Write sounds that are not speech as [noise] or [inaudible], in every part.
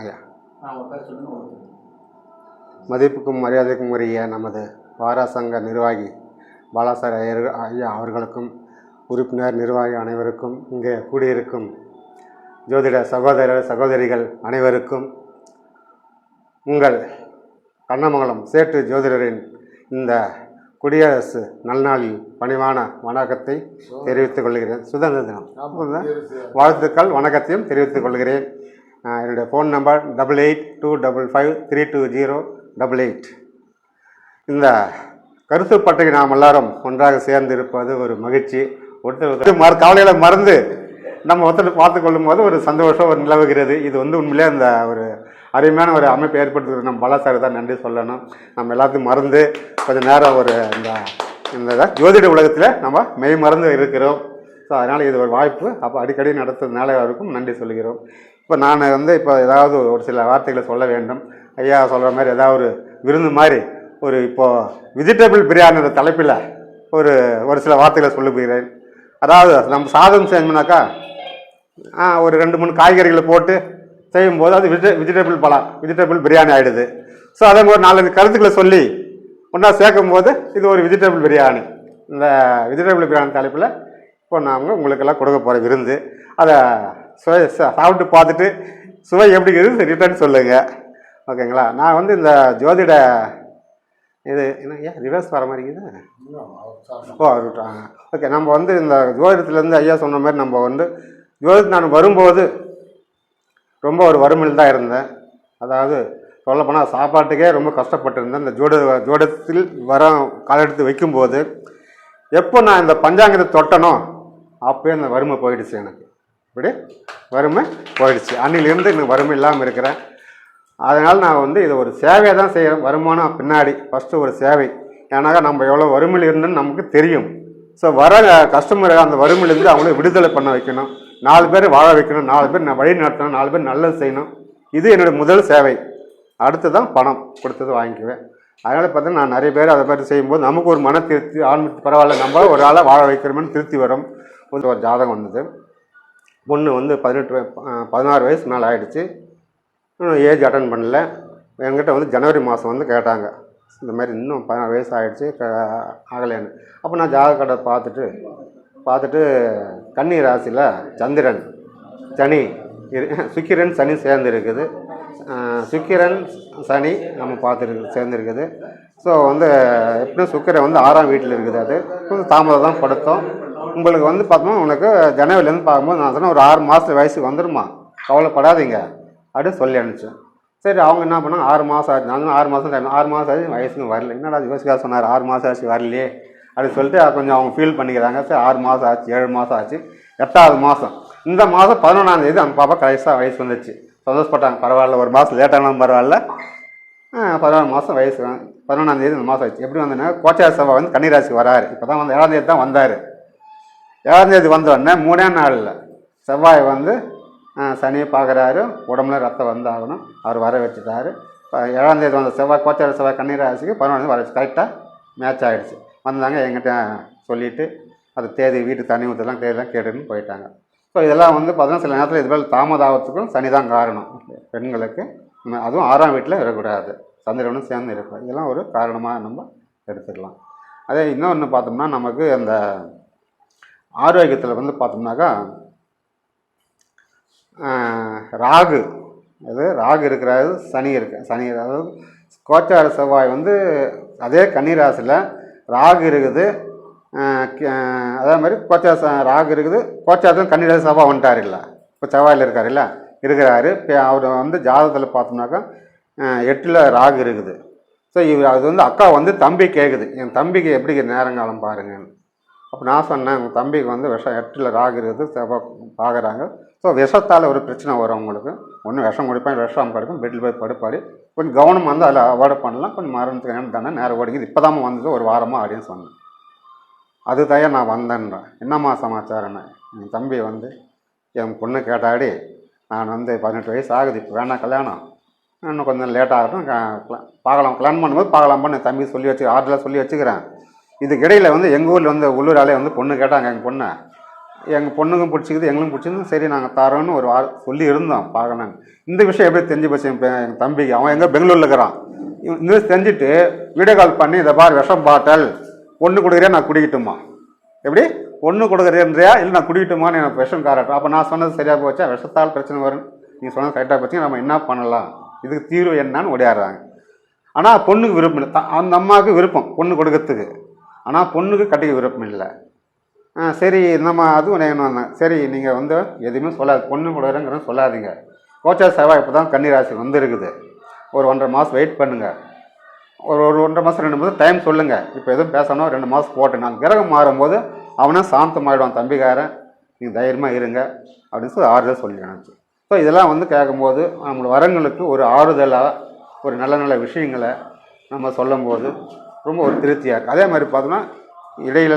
ஐயா மதிப்புக்கும் மரியாதைக்கும் உரிய நமது வாரா சங்க நிர்வாகி பாலாசார் ஐயர் ஐயா அவர்களுக்கும் உறுப்பினர் நிர்வாகி அனைவருக்கும் இங்கே கூடியிருக்கும் ஜோதிட சகோதரர் சகோதரிகள் அனைவருக்கும் உங்கள் கண்ணமங்கலம் சேட்டு ஜோதிடரின் இந்த குடியரசு நல்நாளில் பணிவான வணக்கத்தை தெரிவித்துக் கொள்கிறேன். சுதந்திர தினம். வாழ்த்துக்கள் வணக்கத்தையும் தெரிவித்துக் கொள்கிறேன். என்னுடைய phone number double eight two double five three two zero double eight இந்த கருத்து பட்டை நாம் எல்லாரும் ஒன்றாக சேர்ந்து இருப்பது ஒரு மகிழ்ச்சி. ஒருத்தர் ஒருத்தர் மற கவலைகளை மறந்து நம்ம ஒருத்தர் பார்த்து கொள்ளும் போது ஒரு சந்தோஷம் ஒரு நிலவுகிறது. இது வந்து உண்மையிலே அந்த ஒரு அருமையான ஒரு அமைப்பை ஏற்படுத்துகிறது. நம்ம பலாசாரி தான் நன்றி சொல்லணும். நம்ம எல்லாத்தையும் மறந்து கொஞ்சம் நேரம் ஒரு இந்த இந்த ஜோதிட உலகத்தில் நம்ம மெய் மறந்து இருக்கிறோம். ஸோ அதனால் இது ஒரு வாய்ப்பு. அப்போ அடிக்கடி நடத்துறதுனால அவருக்கும் நன்றி சொல்கிறோம். இப்போ நான் வந்து இப்போ ஏதாவது ஒரு சில வார்த்தைகளை சொல்ல வேண்டும். ஐயா சொல்கிற மாதிரி ஏதாவது ஒரு விருந்து மாதிரி ஒரு இப்போது விஜிடபிள் பிரியாணியோட தலைப்பில் ஒரு ஒரு சில வார்த்தைகளை சொல்லுகிறேன். அதாவது நம்ம சாதம் செஞ்சோம்னாக்கா ஆ, ஒரு ரெண்டு மூணு காய்கறிகளை போட்டு செய்யும்போது அது விஜி வெஜிடபிள் பழம் வெஜிடபிள் பிரியாணி ஆகிடுது ஸோ அதே மாதிரி நாலஞ்சு கருத்துக்களை சொல்லி ஒன்றா சேர்க்கும் போது இது ஒரு விஜிடபிள் பிரியாணி. இந்த வெஜிடபிள் பிரியாணி தலைப்பில் இப்போ நாங்கள் உங்களுக்கெல்லாம் கொடுக்க போகிற விருந்து. அதை சாப்பிட்டு பார்த்துட்டு சுவை எப்படி இருக்குது ரிட்டர்ன் சொல்லுங்கள் ஓகேங்களா நான் வந்து இந்த ஜோதிட இது என்ன ஏன் ரிவர்ஸ் வர மாதிரி இருக்குது? ஓ விட்டாங்க ஓகே நம்ம வந்து இந்த ஜோதிடத்துலேருந்து ஐயா சொன்ன மாதிரி நம்ம வந்து ஜோதிடத்து நான் வரும்போது ரொம்ப ஒரு வறுமையில் தான் இருந்தேன். அதாவது சொல்லப்போனால் சாப்பாட்டுக்கே ரொம்ப கஷ்டப்பட்டிருந்தேன். இந்த ஜோட ஜோடத்தில் வர காலெடுத்து வைக்கும்போது எப்போ நான் இந்த பஞ்சாங்கத்தை தொட்டனோ அப்போயே அந்த வறுமை போயிடுச்சு எனக்கு. இப்படி வறுமை போயிடுச்சு. அன்னிலிருந்து எனக்கு வறுமை இல்லாமல் இருக்கிறேன் அதனால் நான் வந்து இதை ஒரு சேவையை தான் செய்கிறேன் வருமானம் பின்னாடி ஃபஸ்ட்டு ஒரு சேவை. ஏன்னாக்கா நம்ம எவ்வளோ வறுமையில் இருந்தோன்னு நமக்கு தெரியும். ஸோ வர கஸ்டமரை அந்த வறுமையிலேருந்து அவங்கள விடுதலை பண்ண வைக்கணும். நாலு பேர் வாழ வைக்கணும். நாலு பேர் நான் வழி நடத்தணும். நாலு பேர் நல்லது செய்யணும். இது என்னுடைய முதல் சேவை. அடுத்து தான் பணம் கொடுத்தது வாங்கிக்குவேன். அதனால் பார்த்தீங்கன்னா நான் நிறைய பேர் அதை மாதிரி செய்யும்போது நமக்கு ஒரு மன திருப்தி ஆன்மீக பரவாயில்ல. நம்ம ஒரு ஆளை வாழ வைக்கிறோம்னு திருப்தி வரும். ஒரு ஜாதகம் வந்தது. பொண்ணு வந்து பதினெட்டு பதினாறு வயசு மேலே ஆயிடுச்சு. ஏஜ் அட்டன் பண்ணல. என்கிட்ட வந்து ஜனவரி மாதம் வந்து கேட்டாங்க. இந்த மாதிரி இன்னும் பதினாறு வயசு ஆகிடுச்சு ஆகலைன்னு. அப்போ நான் ஜாதக கடை பார்த்துட்டு பார்த்துட்டு கன்னி ராசியில் சந்திரன் சனி [laughs] சுக்கிரன் சனி சேர்ந்து இருக்குது சுக்கிரன் சனி நம்ம பார்த்துருக்கு சேர்ந்துருக்குது. ஸோ வந்து எப்படியும் சுக்கிரன் வந்து ஆறாம் வீட்டில் இருக்குது அது. கொஞ்சம் தாமதம் தான் படுத்தோம். உங்களுக்கு வந்து பார்த்தோம்னா உனக்கு ஜனவரிலேருந்து பார்க்கும்போது நான் சொன்னேன் ஒரு ஆறு மாதத்து வயசுக்கு வந்துருமா? கவலைப்படாதீங்க. அப்படின்னு சொல்லி அனுப்பிச்சேன் சரி அவங்க என்ன பண்ணாங்க? ஆறு மாதம் ஆச்சு. நான் ஆறு மாதம் டைம் ஆறு மாதம் ஆச்சு வயசுக்கு வரல. என்னடா யோசிக்கா சொன்னார். ஆறு மாதம் ஆச்சு வரலையே. அப்படின்னு சொல்லிட்டு கொஞ்சம் அவங்க ஃபீல் பண்ணிக்கிறாங்க. சரி ஆறு மாதம் ஆச்சு ஏழு மாதம் ஆச்சு எட்டாவது மாதம் இந்த மாதம் பதினொன்றாம் தேதி அந்த பாப்பா கடைசியாக வயசு வந்துச்சு. சந்தோஷப்பட்டாங்க. பரவாயில்ல ஒரு மாதம் லேட்டானாலும் பரவாயில்ல. பதினொன்று மாதம் வயசு பதினொன்றாம் தேதி இந்த மாதம் ஆச்சு. எப்படி வந்தேன்னா கோச்சார சபா வந்து கன்னிராசிக்கு வராரு. இப்போ தான் வந்து ஏழாம் தேதி தான் வந்தார். ஏழாந்தேதி வந்தோடனே மூணே நாளில். செவ்வாய் வந்து சனியை பார்க்குறாரு. உடம்புல ரத்தம் வந்தாகணும். அவர் வர வச்சுட்டாரு. இப்போ ஏழாந்தேதி வந்த செவ்வாய் கோச்சார செவ்வாய் கண்ணீராசிக்கு பதினொன்று வர வச்சு கரெக்டாக மேட்ச் ஆகிடுச்சு வந்தாங்க எங்கிட்ட சொல்லிவிட்டு அது தேதி வீட்டு தண்ணி ஊற்றலாம் தேதிலாம் கேட்டுன்னு போயிட்டாங்க. ஸோ இதெல்லாம் வந்து பார்த்தீங்கன்னா சில நேரத்தில் இதுபோல் தாமதாகத்துக்கும் சனி தான் காரணம். பெண்களுக்கு அதுவும் ஆறாம் வீட்டில் இருக்கக்கூடாது. சந்திரனும் சேர்ந்து இருக்கும் இதெல்லாம் ஒரு காரணமாக நம்ம எடுத்துக்கலாம். அதே இன்னொன்று பார்த்தோம்னா நமக்கு அந்த ஆரோக்கியத்தில் வந்து பார்த்தோம்னாக்கா ராகு அது ராகு இருக்கிறாரு சனி இருக்கு சனி அதாவது கோச்சார செவ்வாய் வந்து அதே கன்னிராசியில் ராகு இருக்குது அதே மாதிரி கோச்சார ராகு இருக்குது கோச்சாரத்தில் கன்னிராசி செவ்வாய் வந்துட்டார் இல்லை இப்போ செவ்வாயில் இருக்கார் இல்லை இருக்கிறாரு இப்போ அவர் வந்து ஜாதகத்தில் பார்த்தோம்னாக்கா எட்டில் ராகு இருக்குது. ஸோ இவர் அது வந்து அக்கா வந்து தம்பி கேட்குது என் தம்பிக்கு எப்படி நேரங்காலம் பாருங்கன்னு. அப்போ நான் சொன்னேன் உங்கள் தம்பிக்கு வந்து விஷம் எட்டில் ராகு இருக்குது செவ்வாய் பார்க்குறாங்க ஸோ விஷத்தால் ஒரு பிரச்சனை வரும் அவங்களுக்கு ஒன்று விஷம் குடிப்பேன் விஷம் கிடைக்கும் பெட்டில் போய் படுப்பாடி கொஞ்சம் கவனம் வந்து அதில் அவாய்ட் பண்ணலாம். கொஞ்சம் மரணத்துக்கு நேரம் தானே நேரம் ஓடிக்குது. இப்போ தான் வந்தது ஒரு வாரமாக அப்படின்னு சொன்னேன். அதுதான் நான் வந்தேன்றேன். என்னம்மா சமாச்சாரம்னு? என் தம்பி வந்து என் பொண்ணு கேட்டாடி நான் வந்து பதினெட்டு வயசு ஆகுது இப்போ வேணாம் கல்யாணம். இன்னும் கொஞ்சம் லேட் ஆகட்டும் பார்க்கலாம். கல்யாணம் பண்ணும்போது பார்க்கலாம். பண்ணு தம்பி சொல்லி வச்சு ஆர்டரில் சொல்லி வச்சுக்கிறேன். இதுக்கு இடையில் வந்து எங்கள் ஊரில் வந்து உள்ளூராலே வந்து பொண்ணு கேட்டாங்க எங்கள் பொண்ணை. எங்கள் பொண்ணுக்கும் பிடிச்சிக்குது எங்களுக்கும் பிடிச்சிருந்து சரி நாங்கள் தரோன்னு ஒரு வார சொல்லி இருந்தோம் பார்க்கணும். இந்த விஷயம் எப்படி தெரிஞ்சு போச்சு? என் எங்கள் தம்பிக்கு. அவன் எங்கே? பெங்களூரில் இருக்கிறான். இந்த தெரிஞ்சுட்டு வீடியோ கால் பண்ணி இதை பார் விஷம் பாட்டல். ஒன்று கொடுக்குறியா? நான் குடிக்கட்டுமா? எப்படி? ஒன்று கொடுக்குறேன்றியா இல்லை நான் குடிக்கட்டுமான்னு எனக்கு விஷம் காரட்டும். அப்போ நான் சொன்னது சரியாக போச்சா? விஷத்தால் பிரச்சனை வரும். நீங்கள் சொன்னது கரெக்டாக போச்சு நம்ம என்ன பண்ணலாம்? இதுக்கு தீர்வு என்னன்னு ஓடியாடுறாங்க. ஆனால் பொண்ணுக்கு விருப்பம் இல்லை. த- அந்த அம்மாவுக்கு விருப்பம் பொண்ணு கொடுக்கறதுக்கு. ஆனால் பொண்ணுக்கு கட்டிக்க விருப்பம் இல்லை. ஆ சரி நம்ம அதுவும் வேணும் சரி நீங்கள் வந்து எதுவுமே சொல்லாது பொண்ணு கூடங்கிற சொல்லாதீங்க. கோச்சா செவ்வாய் இப்போ தான் கன்னிராசி வந்துருக்குது. ஒரு ஒன்றரை மாதம் வெயிட் பண்ணுங்கள் ஒரு ஒரு ஒன்றரை மாதம் ரெண்டு மாதம் டைம் சொல்லுங்கள் இப்போ எதுவும் பேசணும் ரெண்டு மாதம் போட்டு நான் கிரகம் மாறும்போது அவனே சாந்தமாயிடுவான் தம்பிக்காரன். நீங்கள் தைரியமாக இருங்க அப்படின்னு சொல்லி ஆறுதல் சொல்லி நினச்சி ஸோ இதெல்லாம் வந்து கேட்கும்போது நம்மளோட வரங்களுக்கு ஒரு ஆறுதலாக ஒரு நல்ல நல்ல விஷயங்களை நம்ம சொல்லும்போது ரொம்ப ஒரு திருப்தியாக இருக்குது அதே மாதிரி பார்த்தோன்னா இடையில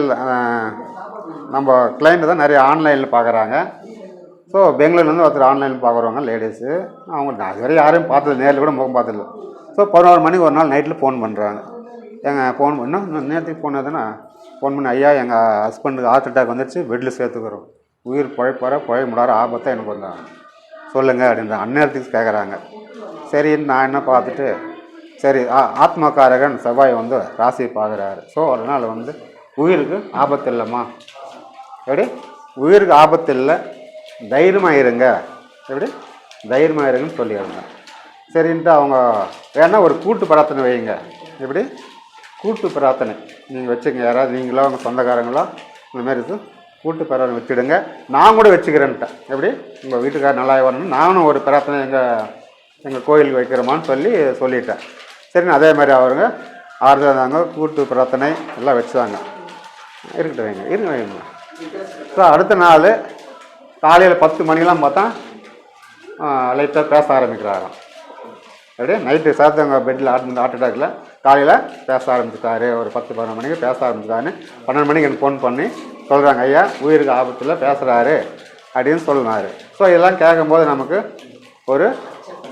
நம்ம கிளைண்ட்டு தான் நிறைய ஆன்லைனில் பார்க்குறாங்க. ஸோ பெங்களூர்லேருந்து ஒருத்தர் ஆன்லைனில் பார்க்குறவங்க லேடிஸு அவங்க நான் இதுவரை யாரையும் பார்த்தது நேரில் கூட முகம் பார்த்ததில்ல. ஸோ பதினோரு மணிக்கு ஒரு நாள் நைட்டில் ஃபோன் பண்ணுறாங்க எங்கள் ஃபோன் பண்ணால் நேரத்துக்கு ஃபோன் ஆகுதுன்னா ஃபோன் பண்ணி ஐயா எங்கள் ஹஸ்பண்டுக்கு ஹார்ட் அட்டாக் வந்துருச்சு. பெட்டில் சேர்த்துக்கிறோம். உயிர் பழைப்பார பழைய முடியாத ஆபத்தாக எனக்கு வந்தாங்க சொல்லுங்கள் அப்படின்ற அந்நேரத்துக்கு கேட்குறாங்க சரி நான் என்ன பார்த்துட்டு சரி ஆ- ஆத்மகாரகன் செவ்வாய் வந்து ராசி பார்க்குறாரு. ஸோ அதனால் வந்து உயிருக்கு ஆபத்து இல்லைம்மா. எப்படி? உயிருக்கு ஆபத்து இல்லை. தைரியமாக இருங்க. எப்படி? தைரியமாக இருங்கன்னு சொல்லியிருந்தேன் சரின்ட்டு அவங்க வேணால் ஒரு கூட்டு பிரார்த்தனை வைங்க. எப்படி? கூட்டு பிரார்த்தனை. நீங்கள் வச்சுங்க யாராவது நீங்களோ உங்கள் சொந்தக்காரங்களோ இந்த மாதிரி இது கூட்டு பிரார்த்தனை வச்சுடுங்க. நான் கூட வச்சுக்கிறேன்ட்டேன். எப்படி? உங்கள் வீட்டுக்காரர் நல்லா வரணும் நானும் ஒரு பிரார்த்தனை எங்கள் எங்கள் கோயிலுக்கு வைக்கிறோமான்னு சொல்லி சொல்லிட்டேன். சரின்னு அதே மாதிரி அவருங்க. ஆறுதல் தாங்க கூட்டு பிரார்த்தனை எல்லாம் வச்சுதாங்க. இருக்கட்டும் வைங்க இருங்க வைங்க. ஸோ அடுத்த நாள் காலையில் பத்து மணிக்கெலாம் பார்த்தா லைட்டாக பேச ஆரம்பிக்கிறாராம். அப்படியே நைட்டு சேர்த்தவங்க பெட்டில் ஆட் ஹார்ட் அட்டாக்கில் காலையில் பேச ஆரம்பிச்சிட்டாரு. ஒரு பத்து பதினொரு மணிக்கு பேச ஆரம்பிச்சிட்டாருன்னு பன்னெண்டு மணிக்கு எனக்கு ஃபோன் பண்ணி சொல்கிறாங்க ஐயா உயிருக்கு ஆபத்தில் பேசுகிறாரு அப்படின்னு சொன்னார் ஸோ இதெல்லாம் கேட்கும்போது நமக்கு ஒரு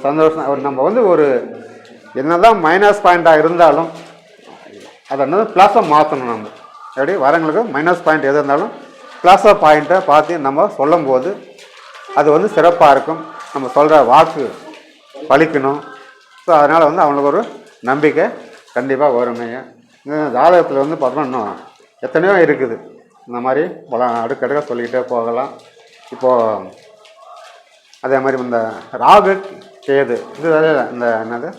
சந்தோஷம் ஒரு நம்ம வந்து ஒரு என்னதான் மைனஸ் பாயிண்ட்டாக இருந்தாலும் அதை என்னது ப்ளஸ்ஸாக மாற்றணும் நம்ம. எப்படி? வரவங்களுக்கு மைனஸ் பாயிண்ட் எது இருந்தாலும் ப்ளஸ்ஸாக பாயிண்ட்டை பார்த்து நம்ம சொல்லும்போது அது வந்து சிறப்பாக இருக்கும். நம்ம சொல்கிற வாக்கு பலிக்கணும் ஸோ அதனால் வந்து அவங்களுக்கு ஒரு நம்பிக்கை கண்டிப்பாக வருமைங்க இந்த ஜாதகத்தில் வந்து பார்த்தோம்னா இன்னும் எத்தனையோ இருக்குது. இந்த மாதிரி பல அடுக்கடுக்க சொல்லிக்கிட்டே போகலாம். இப்போது அதே மாதிரி இந்த ராகு கேது இது இந்த என்னது?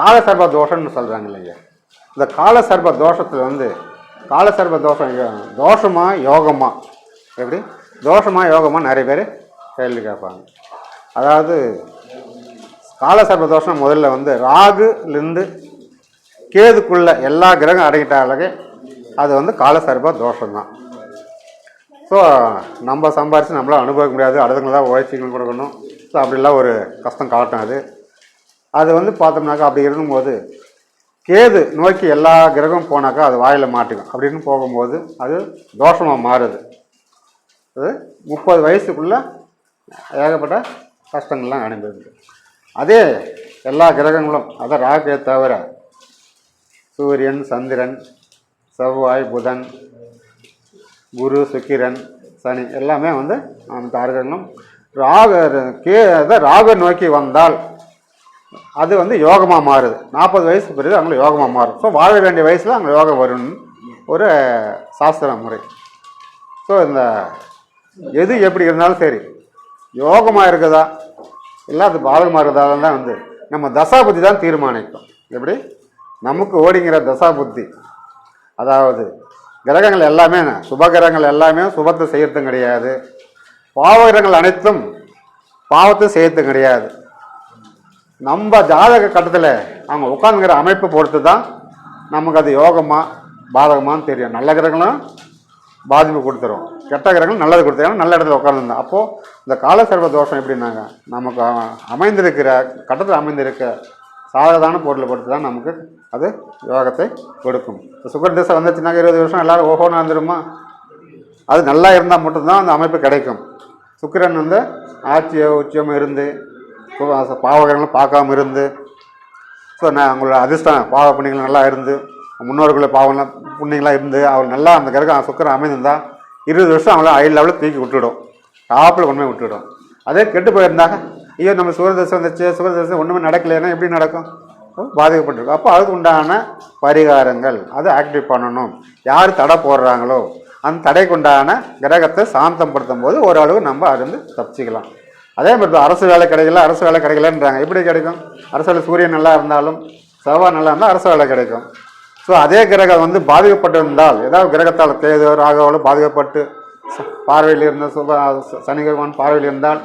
காலசர்ப தோஷம்னு சொல்கிறாங்க இல்லைங்க இந்த காலசர்ப தோஷத்தில் வந்து காலசர்ப தோஷம் தோஷமாக யோகமாக எப்படி? தோஷமா யோகமாக நிறைய பேர் கேள்வி கேட்பாங்க. அதாவது காலசர்ப தோஷம் முதல்ல வந்து ராகுலேருந்து கேதுக்குள்ள எல்லா கிரகம் அடங்கிட்டாலே அது வந்து காலசர்ப தோஷம்தான். ஸோ நம்ம சம்பாரித்து நம்மளால் அனுபவிக்க முடியாது. அடுத்தவங்களாம் உழைச்சிகள் கொடுக்கணும். ஸோ அப்படிலாம் ஒரு கஷ்டம் காட்டும் அது. அது வந்து பார்த்தோம்னாக்கா அப்படி இருக்கும்போது கேது நோக்கி எல்லா கிரகமும் போனாக்கா அது வாயில் மாட்டிக்கும் அப்படின்னு போகும்போது அது தோஷமாக மாறுது. அது முப்பது வயசுக்குள்ளே ஏகப்பட்ட கஷ்டங்கள்லாம் அனுபவிக்குது அதே எல்லா கிரகங்களும் அதை ராகே தவிர சூரியன் சந்திரன் செவ்வாய் புதன் குரு சுக்கிரன் சனி எல்லாமே வந்து அந்த தாரகங்களும் ராக கே அதை ராக நோக்கி வந்தால் அது வந்து யோகமாக மாறுது. நாற்பது வயசு பிறகு அவங்களுக்கு யோகமாக மாறும். ஸோ வாழ வேண்டிய வயசில் அவங்க யோகம் வரும்னு ஒரு சாஸ்திர முறை. ஸோ இந்த எது எப்படி இருந்தாலும் சரி யோகமாக இருக்குதா? இல்லை அது பாதகமாக இருக்குதா தான் வந்து நம்ம தசா புத்தி தான் தீர்மானிக்கும். எப்படி? நமக்கு ஓடிங்கிற தசா புத்தி. அதாவது கிரகங்கள் எல்லாமே சுப கிரகங்கள் எல்லாமே சுபத்தை செய்யறதும் கிடையாது. பாவ கிரகங்கள் அனைத்தும் பாவத்தை செய்யறதும் கிடையாது. நம்ம ஜாதக கட்டத்தில் அவங்க உட்காந்துங்கிற அமைப்பை பொறுத்து தான் நமக்கு அது யோகமாக பாதகமான்னு தெரியும். நல்ல கிரகங்களும் பாதிப்பு கொடுத்துரும். கெட்ட கிரகங்கள் நல்லது கொடுத்துரும். நல்ல இடத்துல உட்காந்துருந்தோம் அப்போது இந்த காலசர்வ தோஷம் எப்படின்னாங்க? நமக்கு அமைந்திருக்கிற கட்டத்தில் அமைந்திருக்க சாதகதான பொருளை பொறுத்து தான் நமக்கு அது யோகத்தை கொடுக்கும். இப்போ சுகர் திசை வந்துச்சுனாக்க இருபது வருஷம் எல்லாரும் ஓஹோன்னு வந்துடுமா அது நல்லா இருந்தால் மட்டும்தான் அந்த அமைப்பு கிடைக்கும். சுக்கிரன் வந்து ஆட்சியோ உச்சியமோ இருந்து சு- பாவகரங்களும் பார்க்காம இருந்து ஸோ நான் அவங்களோட அதிர்ஷ்டம் பாவ புண்ணியங்கள் நல்லா இருந்து முன்னோர்கள பாவம்லாம் புண்ணியங்களாக இருந்து அவர் நல்லா அந்த கிரகம் சுக்கரம் அமைந்திருந்தா இருபது வருஷம் அவங்கள ஹை லெவலில் தூக்கி விட்டுவிடும் டாப்பில் கொண்டு போய் அதே கெட்டு போயிருந்தாங்க. ஐயோ நம்ம சுகரதசை வந்துச்சு சுகரதசை ஒன்றுமே நடக்கலைன்னா எப்படி நடக்கும்? பாதிக்கப்பட்டிருக்கும். அப்போ அதுக்கு உண்டான பரிகாரங்கள் அதை ஆக்டிவ் பண்ணணும். யார் தடை போடுறாங்களோ அந்த தடைக்கு உண்டான கிரகத்தை சாந்தப்படுத்தும் போது ஓரளவு நம்ம அதுலேருந்து தப்பிச்சிக்கலாம். அதே மாதிரி தான் அரசு வேலை கிடைக்கல அரசு வேலை கிடைக்கலன்றாங்க. எப்படி கிடைக்கும்? அரசு வேலை சூரியன் நல்லா இருந்தாலும் செவ்வாய் நல்லா இருந்தால் அரசு வேலை கிடைக்கும். ஸோ அதே கிரகம் வந்து பாதிக்கப்பட்டிருந்தால் ஏதாவது கிரகத்தால் தேதோ ராகவால் பாதிக்கப்பட்டு பார்வையில் இருந்த சனி பகவான் பார்வையில் இருந்தால்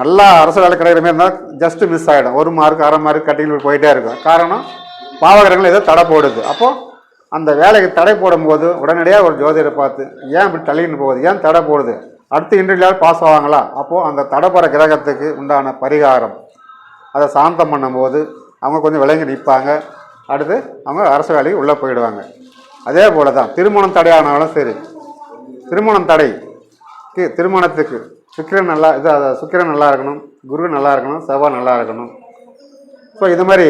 நல்லா அரசு வேலை கிடைக்கிற மாதிரி இருந்தால் ஜஸ்ட்டு மிஸ் ஆகிடும் ஒரு மார்க் அரை மார்க் கட்டிங் போயிட்டே இருக்கும். காரணம் பாவகிரகங்கள் ஏதோ தடை போடுது. அப்போது அந்த வேலைக்கு தடை போடும்போது உடனடியாக ஒரு ஜோதிடரை பார்த்து ஏன் இப்படி தள்ளின்னு போகுது? ஏன் தடை போடுது? அடுத்து இன்டர்வியூவில் பாஸ் ஆவாங்களா? அப்போது அந்த தடை கிரகத்துக்கு உண்டான பரிகாரம். அதை சாந்தம் பண்ணும்போது அவங்க கொஞ்சம் விளங்கி நிற்பாங்க. அடுத்து அவங்க அரசு வேலைக்கு உள்ளே போயிடுவாங்க. அதே போல தான் திருமணம் தடையானாலும் சரி. திருமணம் தடை திருமணத்துக்கு சுக்கிரன் நல்லா இது அது சுக்கிரன் நல்லா இருக்கணும் குரு நல்லா இருக்கணும் செவ்வாய் நல்லா இருக்கணும். ஸோ இது மாதிரி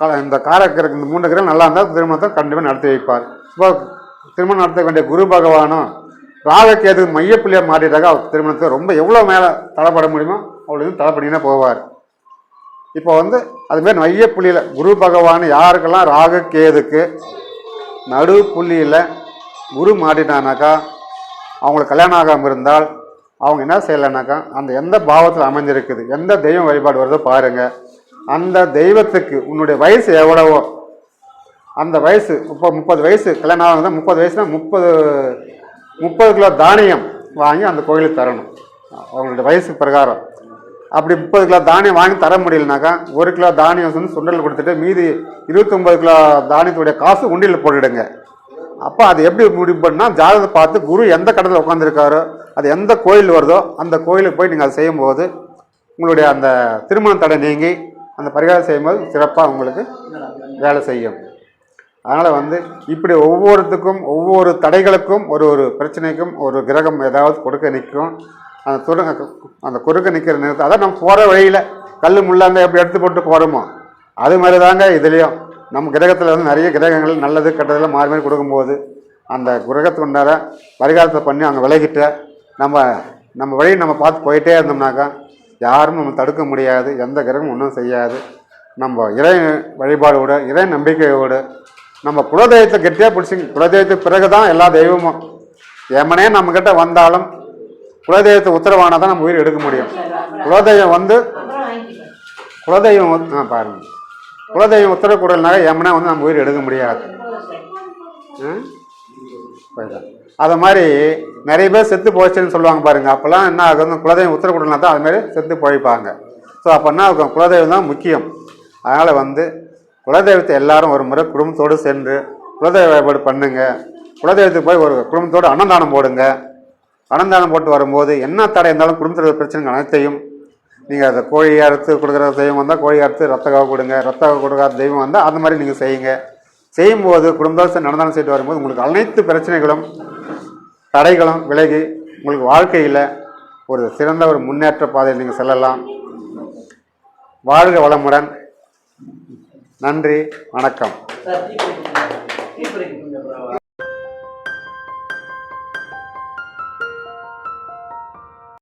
கா- இந்த காரக்கிற இந்த மூன்று கிரகம் நல்லா இருந்தால் திருமணத்தை கண்டிப்பாக நடத்தி வைப்பார். இப்போ திருமணம் நடத்த வேண்டிய குரு பகவானும் ராகக்கேது மையப்புள்ளியாக மாறிட்டாக்க அவர் திருமணத்தை ரொம்ப எவ்வளோ மேலே தடைப்பட முடியுமோ அவ்வளோ இது தடைப்படினே போவார். இப்போ வந்து அதுமாரி மையப்புள்ளியில் குரு பகவான் யாருக்கெல்லாம் ராகக்கேதுக்கு நடு புள்ளியில் குரு மாட்டினானாக்கா அவங்களுக்கு கல்யாணம் ஆகாமல் இருந்தால் அவங்க என்ன செய்யலைனாக்கா அந்த எந்த பாவத்தில் அமைஞ்சிருக்குது எந்த தெய்வம் வழிபாடு வருதோ பாருங்கள் அந்த தெய்வத்துக்கு உன்னுடைய வயசு எவ்வளவோ அந்த வயசு இப்போ முப்பது வயசு கல்யாணம் ஆகுதுன்னா முப்பது வயசுனா முப்பது முப்பது கிலோ தானியம் வாங்கி அந்த கோயிலுக்கு தரணும். அவங்களுடைய வயசு பிரகாரம். அப்படி முப்பது கிலோ தானியம் வாங்கி தர முடியலனாக்கா ஒரு கிலோ தானியம் வந்து சுண்டல் கொடுத்துட்டு மீதி இருபத்தொம்பது கிலோ தானியத்துடைய காசு உண்டியலில் போட்டுடுங்க. அப்போ அது எப்படி முடிவு பண்ணால் ஜாதகத்தை பார்த்து குரு எந்த கடத்தில் உட்காந்துருக்காரோ அது எந்த கோயில் வருதோ அந்த கோயிலுக்கு போய் நீங்கள் அதை செய்யும்போது உங்களுடைய அந்த திருமண தடை நீங்கி அந்த பரிகாரம் செய்யும்போது சிறப்பாக உங்களுக்கு வேலை செய்யும். அதனால் வந்து இப்படி ஒவ்வொருத்துக்கும் ஒவ்வொரு தடைகளுக்கும் ஒரு ஒரு பிரச்சனைக்கும் ஒரு கிரகம் ஏதாவது கொடுக்க நிற்கும். அந்த துரு அந்த குறுக்க நிற்கிற நேரத்தை அதான் நம்ம போகிற வழியில் கல் முள்ளாங்க எப்படி எடுத்து போட்டு போகிறோமோ அது மாதிரி தாங்க இதுலேயும். நம்ம கிரகத்தில் வந்து நிறைய கிரகங்கள் நல்லது கெட்டதெல்லாம் மாறி மாறி கொடுக்கும்போது அந்த கிரகத்துக்கு உண்டார பரிகாரத்தை பண்ணி அங்கே விலகிட்ட நம்ம நம்ம வழியை நம்ம பார்த்து போயிட்டே இருந்தோம்னாக்கா யாரும் நம்ம தடுக்க முடியாது எந்த கிரகமும் ஒன்றும் செய்யாது. நம்ம இறை வழிபாடோட இறை நம்பிக்கையோடு நம்ம குலதெய்வத்தை கெட்டியாக பிடிச்சி குலதெய்வத்துக்கு பிறகு தான் எல்லா தெய்வமும் எமனே நம்மக்கிட்ட வந்தாலும் குலதெய்வத்தை உத்தரவானா தான் நம்ம உயிர் எடுக்க முடியும். குலதெய்வம் வந்து குலதெய்வம் வந்து ஆ பாருங்க. குலதெய்வம் உத்தரவு கொடுக்கலனாக்க எமனே வந்து நம்ம உயிர் எடுக்க முடியாது. அதை மாதிரி நிறைய பேர் செத்து போச்சுன்னு சொல்லுவாங்க பாருங்க. அப்போல்லாம் என்ன ஆகும் குலதெய்வம் உத்தரவு கொடுக்கலனா தான் அதுமாரி செத்து போய்ப்பாங்க. ஸோ அப்போ என்ன ஆகும்? குலதெய்வம் தான் முக்கியம். அதனால் வந்து குலதெய்வத்தை எல்லாரும் ஒரு முறை குடும்பத்தோடு சென்று குலதெய்வ வழிபாடு பண்ணுங்க. குலதெய்வத்துக்கு போய் ஒரு குடும்பத்தோடு அன்னதானம் போடுங்க. அன்னதானம் போட்டு வரும்போது என்ன தடை இருந்தாலும் குடும்பத்தில் பிரச்சனைகள் அனைத்தையும் நீங்கள் அதை கோழி அறுத்து கொடுக்குற தெய்வம் வந்தால் கோழி அறுத்து ரத்த கொடுங்க. ரத்தக்காக கொடுக்காத தெய்வம் வந்தால் அந்த மாதிரி நீங்கள் செய்யுங்க. செய்யும்போது குடும்பத்தோடு நடந்தாலும் செய்து வரும்போது உங்களுக்கு அனைத்து பிரச்சனைகளும் தடைகளும் விலகி உங்களுக்கு வாழ்க்கையில் ஒரு சிறந்த ஒரு முன்னேற்ற பாதையில் நீங்கள் செல்லலாம். வாழ்க வளமுடன். நன்றி வணக்கம்.